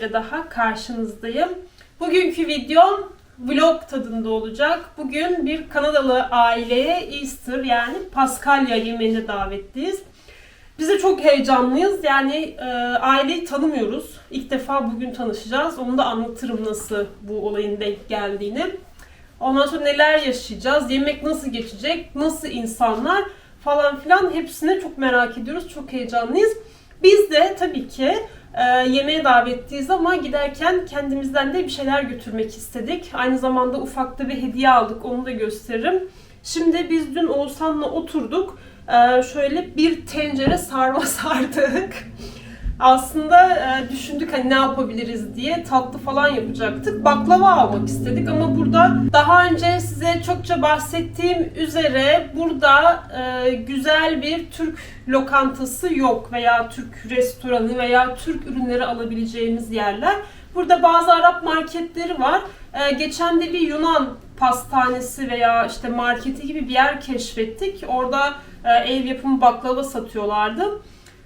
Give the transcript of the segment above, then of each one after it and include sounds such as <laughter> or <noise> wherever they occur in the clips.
Videoyla daha karşınızdayım. Bugünkü videom vlog tadında olacak. Bugün bir Kanadalı aileye Easter yani Paskalya yemeğine davetliyiz. Biz de çok heyecanlıyız. Yani e, aileyi tanımıyoruz. İlk defa bugün tanışacağız. Onu da anlatırım nasıl bu olayın denk geldiğini. Ondan sonra neler yaşayacağız, yemek nasıl geçecek, nasıl insanlar falan filan hepsini çok merak ediyoruz. Çok heyecanlıyız. Biz de tabii ki e, yemeğe davetliyiz ama giderken kendimizden de bir şeyler götürmek istedik. Aynı zamanda ufak da bir hediye aldık. Onu da gösteririm. Şimdi biz dün Oğuzhan'la oturduk. E, şöyle bir tencere sarma <laughs> sardık. Aslında e, düşündük hani ne yapabiliriz diye tatlı falan yapacaktık. Baklava almak istedik ama burada daha önce size çokça bahsettiğim üzere burada e, güzel bir Türk lokantası yok veya Türk restoranı veya Türk ürünleri alabileceğimiz yerler. Burada bazı Arap marketleri var. E, geçen de bir Yunan pastanesi veya işte marketi gibi bir yer keşfettik. Orada e, ev yapımı baklava satıyorlardı.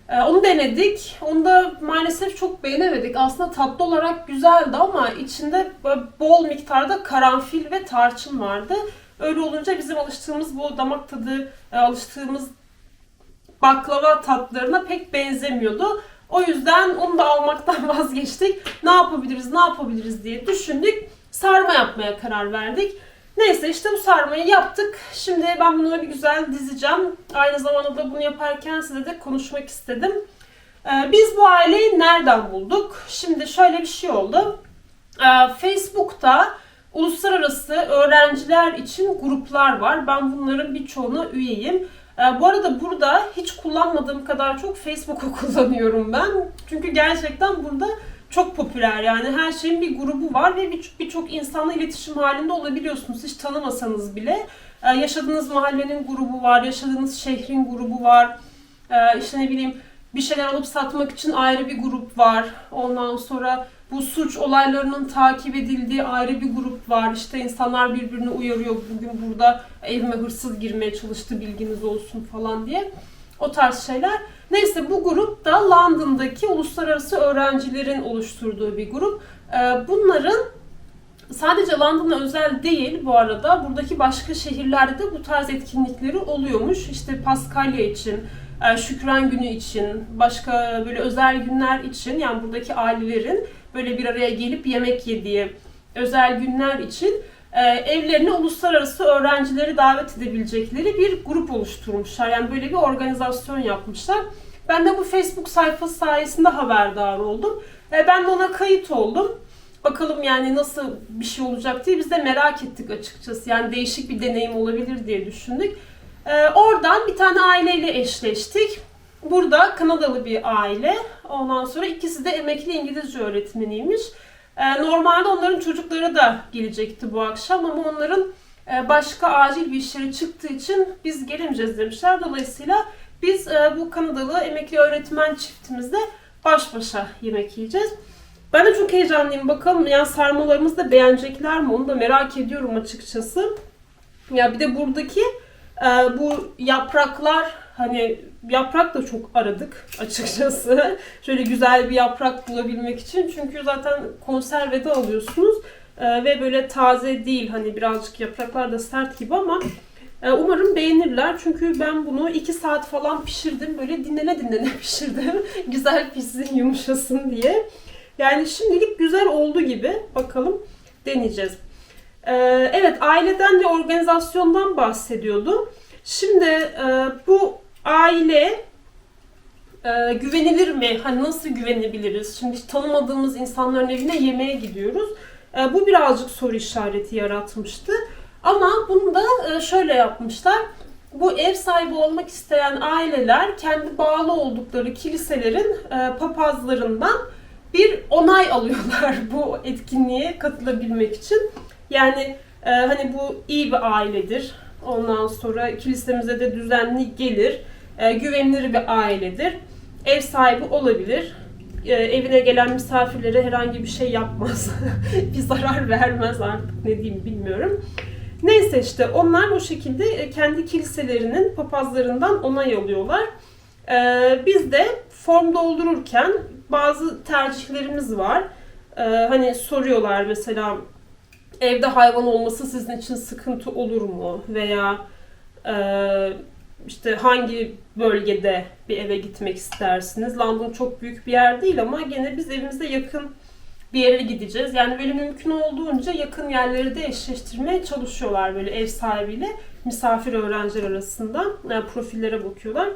Ee, onu denedik. Onu da maalesef çok beğenemedik. Aslında tatlı olarak güzeldi ama içinde bol miktarda karanfil ve tarçın vardı. Öyle olunca bizim alıştığımız bu damak tadı, e, alıştığımız baklava tatlarına pek benzemiyordu. O yüzden onu da almaktan <laughs> vazgeçtik. Ne yapabiliriz, ne yapabiliriz diye düşündük. Sarma yapmaya karar verdik. Neyse işte bu sarmayı yaptık. Şimdi ben bunu bir güzel dizeceğim. Aynı zamanda da bunu yaparken size de konuşmak istedim. Ee, biz bu aileyi nereden bulduk? Şimdi şöyle bir şey oldu. Ee, Facebook'ta uluslararası öğrenciler için gruplar var. Ben bunların birçoğuna üyeyim. Ee, bu arada burada hiç kullanmadığım kadar çok Facebook'u <laughs> kullanıyorum ben. Çünkü gerçekten burada çok popüler yani her şeyin bir grubu var ve birçok birçok insanla iletişim halinde olabiliyorsunuz hiç tanımasanız bile. Ee, yaşadığınız mahallenin grubu var, yaşadığınız şehrin grubu var. Ee, işte ne bileyim bir şeyler alıp satmak için ayrı bir grup var. Ondan sonra bu suç olaylarının takip edildiği ayrı bir grup var. İşte insanlar birbirini uyarıyor. Bugün burada evime hırsız girmeye çalıştı bilginiz olsun falan diye. O tarz şeyler. Neyse bu grup da London'daki uluslararası öğrencilerin oluşturduğu bir grup. Ee, Bunların sadece London'a özel değil bu arada. Buradaki başka şehirlerde de bu tarz etkinlikleri oluyormuş. İşte Paskalya için, e, Şükran Günü için, başka böyle özel günler için yani buradaki ailelerin böyle bir araya gelip yemek yediği özel günler için evlerine uluslararası öğrencileri davet edebilecekleri bir grup oluşturmuşlar. Yani böyle bir organizasyon yapmışlar. Ben de bu Facebook sayfası sayesinde haberdar oldum. E, ben de ona kayıt oldum. Bakalım yani nasıl bir şey olacak diye biz de merak ettik açıkçası. Yani değişik bir deneyim olabilir diye düşündük. E, oradan bir tane aileyle eşleştik. Burada Kanadalı bir aile. Ondan sonra ikisi de emekli İngilizce öğretmeniymiş. E, normalde onların çocukları da gelecekti bu akşam ama onların e, başka acil bir işleri çıktığı için biz gelemeyeceğiz demişler. Dolayısıyla biz e, bu Kanadalı emekli öğretmen çiftimizle baş başa yemek yiyeceğiz. Ben de çok heyecanlıyım. Bakalım yani sarmalarımızı da beğenecekler mi onu da merak ediyorum açıkçası. Ya bir de buradaki e, bu yapraklar hani yaprak da çok aradık açıkçası. <laughs> Şöyle güzel bir yaprak bulabilmek için. Çünkü zaten konservede alıyorsunuz. E, ve böyle taze değil hani birazcık yapraklar da sert gibi ama e, umarım beğenirler. Çünkü ben bunu 2 saat falan pişirdim. Böyle dinlene dinlene <laughs> pişirdim. güzel pişsin yumuşasın diye. Yani şimdilik güzel oldu gibi. Bakalım deneyeceğiz. E, evet aileden ve organizasyondan bahsediyordum. Şimdi e, bu aile e, güvenilir mi? Hani nasıl güvenebiliriz? Şimdi tanımadığımız insanların evine yemeğe gidiyoruz. E, bu birazcık soru işareti yaratmıştı. Ama bunu da e, şöyle yapmışlar. Bu ev sahibi olmak isteyen aileler kendi bağlı oldukları kiliselerin e, papazlarından bir onay alıyorlar <laughs> bu etkinliğe katılabilmek için. Yani e, hani bu iyi bir ailedir. Ondan sonra kilisemize de düzenli gelir. E, güvenilir bir ailedir. Ev sahibi olabilir. E, evine gelen misafirlere herhangi bir şey yapmaz. <laughs> bir zarar vermez artık ne diyeyim bilmiyorum. Neyse işte onlar o şekilde e, kendi kiliselerinin papazlarından onay alıyorlar. Ee, biz de form doldururken bazı tercihlerimiz var. Hani soruyorlar mesela evde hayvan olması sizin için sıkıntı olur mu? Veya e, işte hangi bölgede bir eve gitmek istersiniz? London çok büyük bir yer değil ama gene biz evimize yakın bir yere gideceğiz. Yani böyle mümkün olduğunca yakın yerleri de eşleştirmeye çalışıyorlar böyle ev sahibiyle misafir öğrenciler arasında yani profillere bakıyorlar.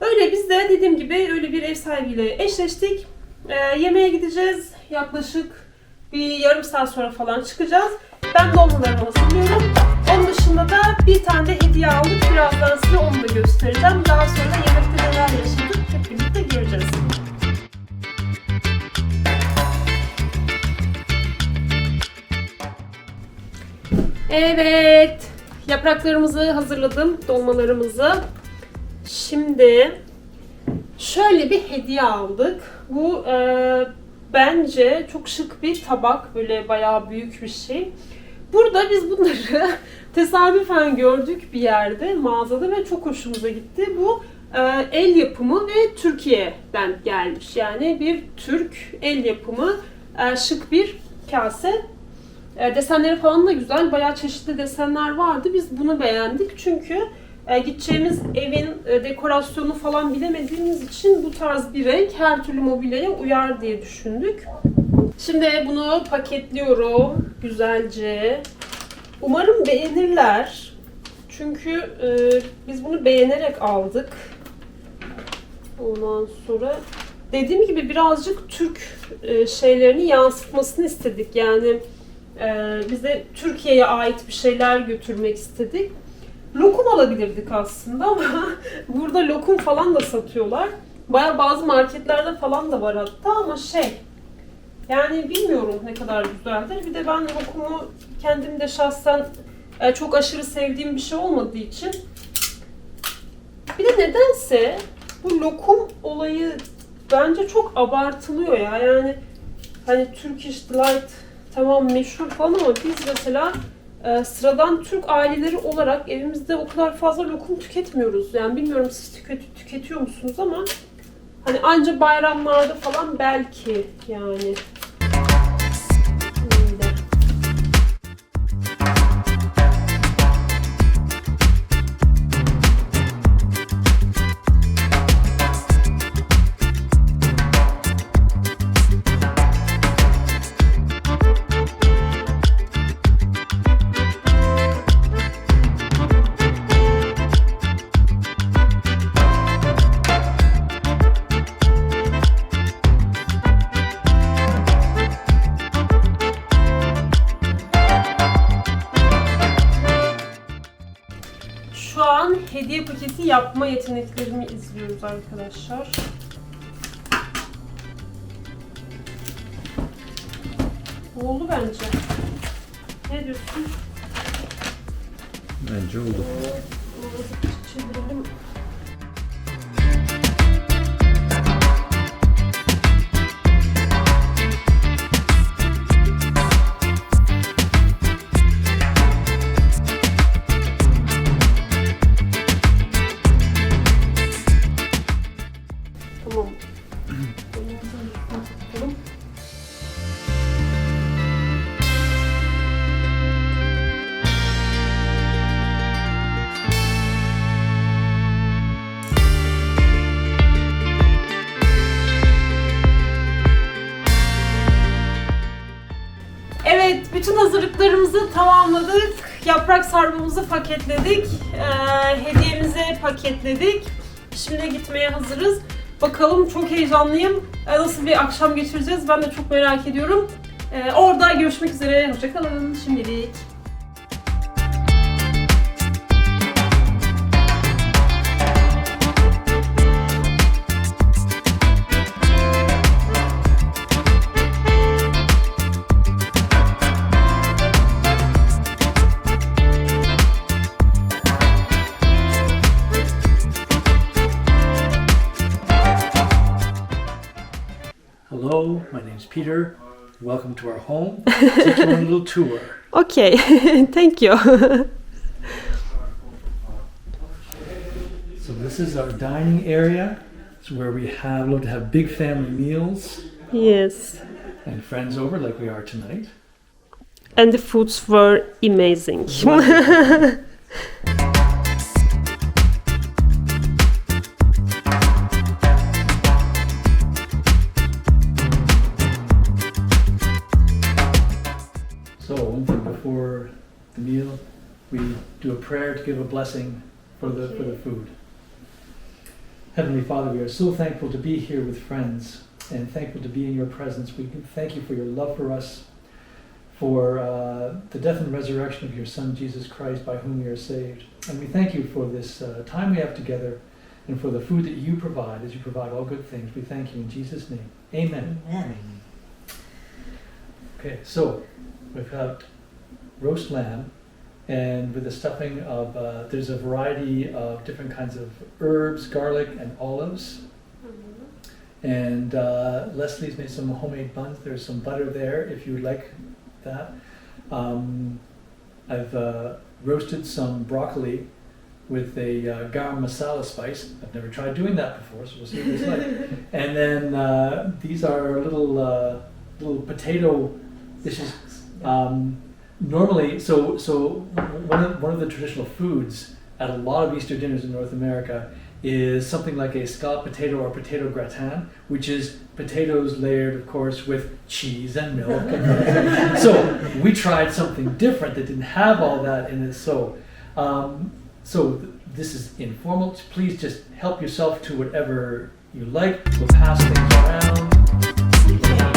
Öyle biz de dediğim gibi öyle bir ev sahibiyle eşleştik. Ee, yemeğe gideceğiz. Yaklaşık bir yarım saat sonra falan çıkacağız. Ben dolmalarımı hazırlıyorum. Onun dışında da bir tane de hediye aldık. Birazdan size onu da göstereceğim. Daha sonra yemekte neler yaşadık hep birlikte göreceğiz. Evet. Yapraklarımızı hazırladım. Dolmalarımızı. Şimdi şöyle bir hediye aldık. Bu e, bence çok şık bir tabak. Böyle bayağı büyük bir şey. Burada biz bunları <laughs> tesadüfen gördük bir yerde mağazada ve çok hoşumuza gitti. Bu e, el yapımı ve Türkiye'den gelmiş. Yani bir Türk el yapımı e, şık bir kase. E, desenleri falan da güzel. Bayağı çeşitli desenler vardı. Biz bunu beğendik çünkü gideceğimiz evin dekorasyonu falan bilemediğimiz için bu tarz bir renk her türlü mobilyaya uyar diye düşündük. Şimdi bunu paketliyorum güzelce. Umarım beğenirler. Çünkü e, biz bunu beğenerek aldık. Ondan sonra dediğim gibi birazcık Türk e, şeylerini yansıtmasını istedik. Yani e, bize Türkiye'ye ait bir şeyler götürmek istedik. Lokum alabilirdik aslında ama <laughs> burada lokum falan da satıyorlar. Baya bazı marketlerde falan da var hatta ama şey yani bilmiyorum ne kadar güzeldir. Bir de ben lokumu kendim de şahsen e, çok aşırı sevdiğim bir şey olmadığı için bir de nedense bu lokum olayı bence çok abartılıyor ya. Yani hani Turkish Delight tamam meşhur falan ama biz mesela e, sıradan Türk aileleri olarak evimizde o kadar fazla lokum tüketmiyoruz. Yani bilmiyorum siz tüket- tüketiyor musunuz ama hani anca bayramlarda falan belki yani. Şu an hediye paketi yapma yeteneklerimi izliyoruz arkadaşlar. Oldu bence. Ne diyorsun? Bence oldu. Çevirelim. Tamamladık. Yaprak sarmamızı paketledik. Ee, hediyemizi paketledik. Şimdi gitmeye hazırız. Bakalım çok heyecanlıyım. Ee, nasıl bir akşam geçireceğiz ben de çok merak ediyorum. Ee, orada görüşmek üzere. Hoşçakalın şimdilik. Peter. Welcome to our home. <laughs> Take you on a little tour. Okay, <laughs> thank you. So this is our dining area. It's where we have love to have big family meals Yes. and friends over like we are tonight. And the foods were amazing. <laughs> do a prayer to give a blessing for the, for the food. Heavenly Father, we are so thankful to be here with friends and thankful to be in your presence. We thank you for your love for us, for uh, the death and resurrection of your Son, Jesus Christ, by whom we are saved. And we thank you for this uh, time we have together and for the food that you provide as you provide all good things. We thank you in Jesus' name. Amen. Amen. Okay, so we've got roast lamb, and with the stuffing of uh, there's a variety of different kinds of herbs, garlic, and olives. And uh, Leslie's made some homemade buns. There's some butter there if you would like that. Um, I've uh, roasted some broccoli with a uh, garam masala spice. I've never tried doing that before, so we'll see what it's like. <laughs> And then uh, these are little uh, little potato dishes. Um, normally, so so one of, one of the traditional foods at a lot of Easter dinners in North America is something like a scalloped potato or potato gratin, which is potatoes layered, of course, with cheese and milk. <laughs> so we tried something different that didn't have all that in it. So um, so th- this is informal. Please just help yourself to whatever you like. We'll pass things around.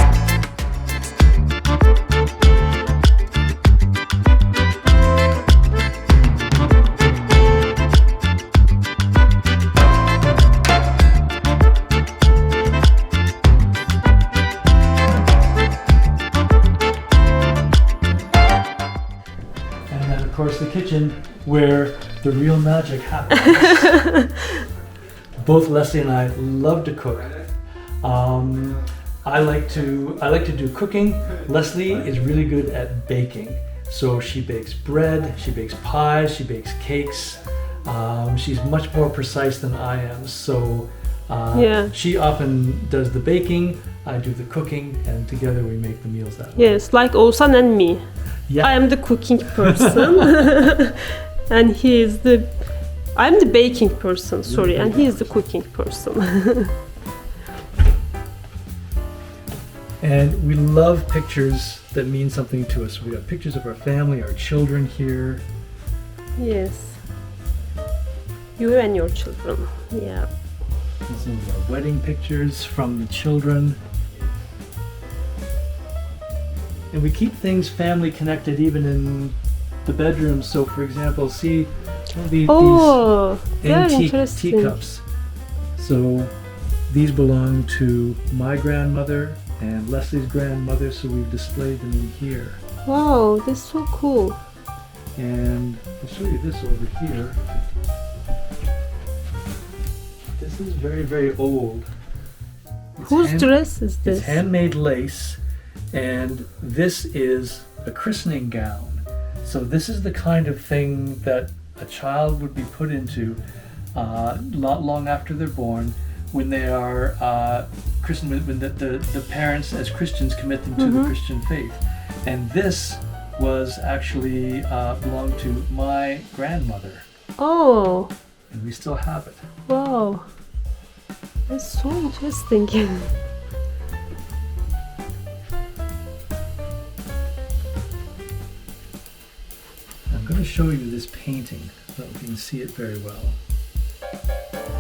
The real magic happens. <laughs> Both Leslie and I love to cook. Um, I like to I like to do cooking. Leslie is really good at baking. So she bakes bread, she bakes pies, she bakes cakes. Um, she's much more precise than I am. So uh, Yeah. she often does the baking. I do the cooking, and together we make the meals that way. yes, like Oğuzhan and me. Yeah. I am the cooking person. <laughs> and he is the I'm the baking person, sorry, and he is the cooking person. <laughs> And we love pictures that mean something to us. We got pictures of our family, our children here. yes. You and your children. Yeah. Some of our wedding pictures from the children. And we keep things family connected even in the bedroom. So, for example, see the, Oh, these antique teacups. So, these belong to my grandmother and Leslie's grandmother, so we've displayed them in here. Wow, that's so cool. And I'll show you this over here. This is very, very old. It's Whose hand- dress is this? It's handmade lace, and this is a christening gown. So this is the kind of thing that a child would be put into uh, not long after they're born, when they are uh, christened, when- the, the, the parents as Christians commit them to the Mhm. Christian faith. And this was actually uh, belonged to my grandmother, Oh, and we still have it. wow. That's so interesting. <laughs> going to show you this painting so that we can see it very well.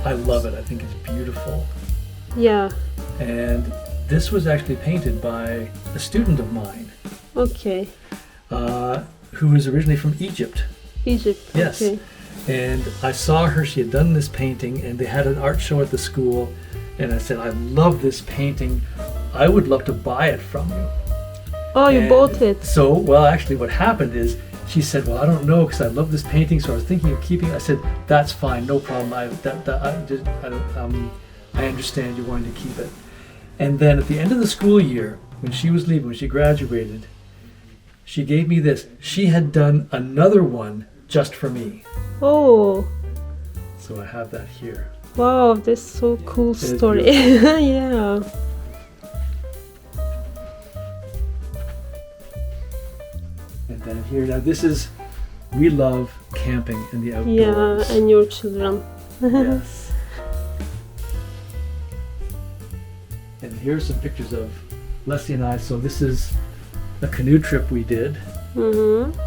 I love it. I think it's beautiful. yeah, And this was actually painted by a student of mine okay. uh, who is originally from Egypt. Egypt. Yes. Okay. And I saw her, she had done this painting, and they had an art show at the school. And I said, I love this painting. I would love to buy it from you. Oh, you And bought it. So, well, actually, what happened is she said, "Well, I don't know because I love this painting, so I was thinking of keeping." it." I said, "That's fine, no problem. I that, that I just I don't um I understand you're wanting to keep it." And then at the end of the school year, when she was leaving, when she graduated, she gave me this. She had done another one just for me, Oh, so I have that here. Wow, that's so cool story. <laughs> yeah. Here, now this is, we love camping in the outdoors. Yeah, and your children. yes. <laughs> And here's some pictures of Leslie and I. So this is a canoe trip we did, Mm-hmm.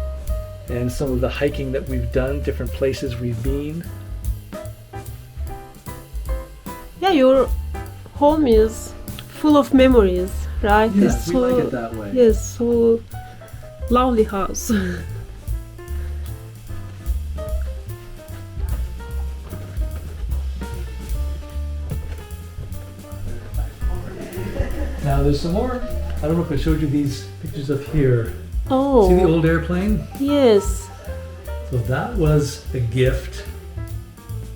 and some of the hiking that we've done, different places we've been. Yeah, your home is full of memories, right? Yes, It's we so, like it that way. Yes, so lovely house. <laughs> Now there's some more. I don't know if I showed you these pictures up here. oh, See the old airplane? yes. So that was a gift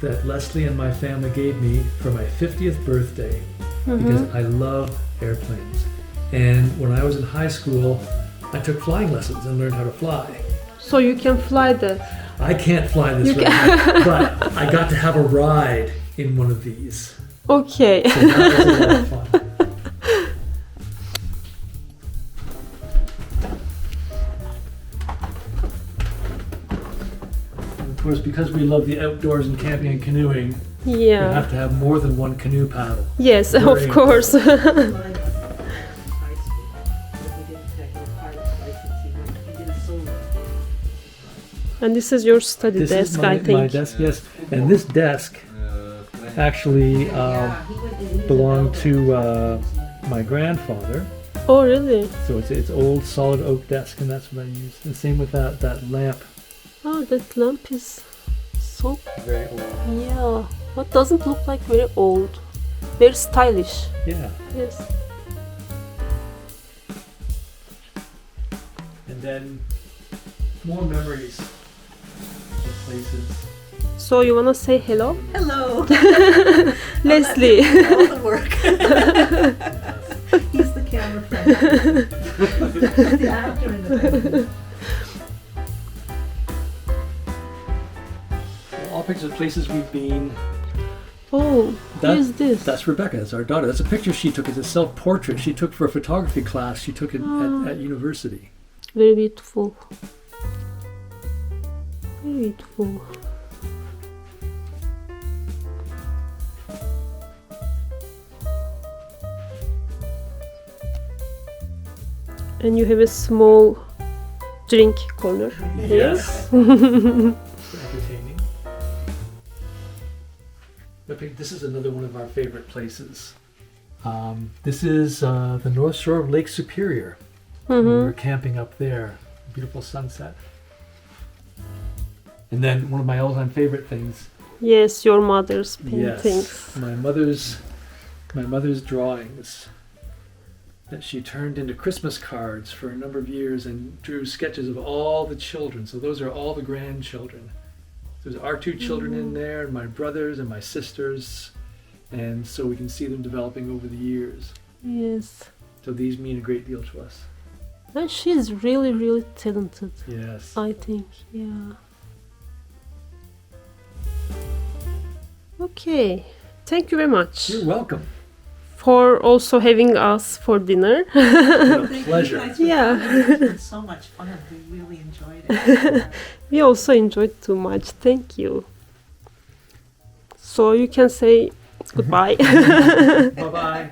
that Leslie and my family gave me for my 50th birthday because Mhm. I love airplanes. And when I was in high school, I took flying lessons and learned how to fly. So you can fly that. I can't fly this You right <laughs> now, but I got to have a ride in one of these. Okay. So that was a lot of <laughs> course, because we love the outdoors and camping and canoeing, you yeah. have to have more than one canoe paddle. Yes, Very of course. <laughs> and this is your study This desk, is my, I think. my desk, yes. And this desk actually um, Yeah, he went and he was belonged to uh, my grandfather. Oh, really? So it's it's old solid oak desk, and that's what I use. And same with that that lamp, Oh, that lamp is so very old. yeah. What doesn't look like very old, very stylish. Yeah. Yes. And then more memories of places. So you wanna say hello, Hello. <laughs> Leslie? All the work. <laughs> He's the camera friend. He's <laughs> the actor in the film. All pictures of places we've been. oh, That- who is this? That's Rebecca. That's our daughter. That's a picture she took. It's a self-portrait she took for a photography class she took it Ah. at, at university. Very beautiful. Beautiful. And you have a small drink corner. Yes. Entertaining. This is another one of our favorite places. Um, this is uh, the north shore of Lake Superior. We hmm were camping up there. Beautiful sunset. And then one of my all-time favorite things. Yes, your mother's paintings. Yes, my mother's my mother's drawings that she turned into Christmas cards for a number of years and drew sketches of all the children. So those are all the grandchildren. There's our two children in mm-hmm. there, and my brothers and my sisters, and so we can see them developing over the years. Yes. So these mean a great deal to us. And she's really, really talented. Yes. I think, yeah. Okay, thank you very much You're welcome. for also having us for dinner. <laughs> It's been Thank you pleasure. guys for Yeah. coming. It's been so much fun. We really enjoyed it. <laughs> we also enjoyed too much. Thank you. So you can say <laughs> goodbye. Bye bye.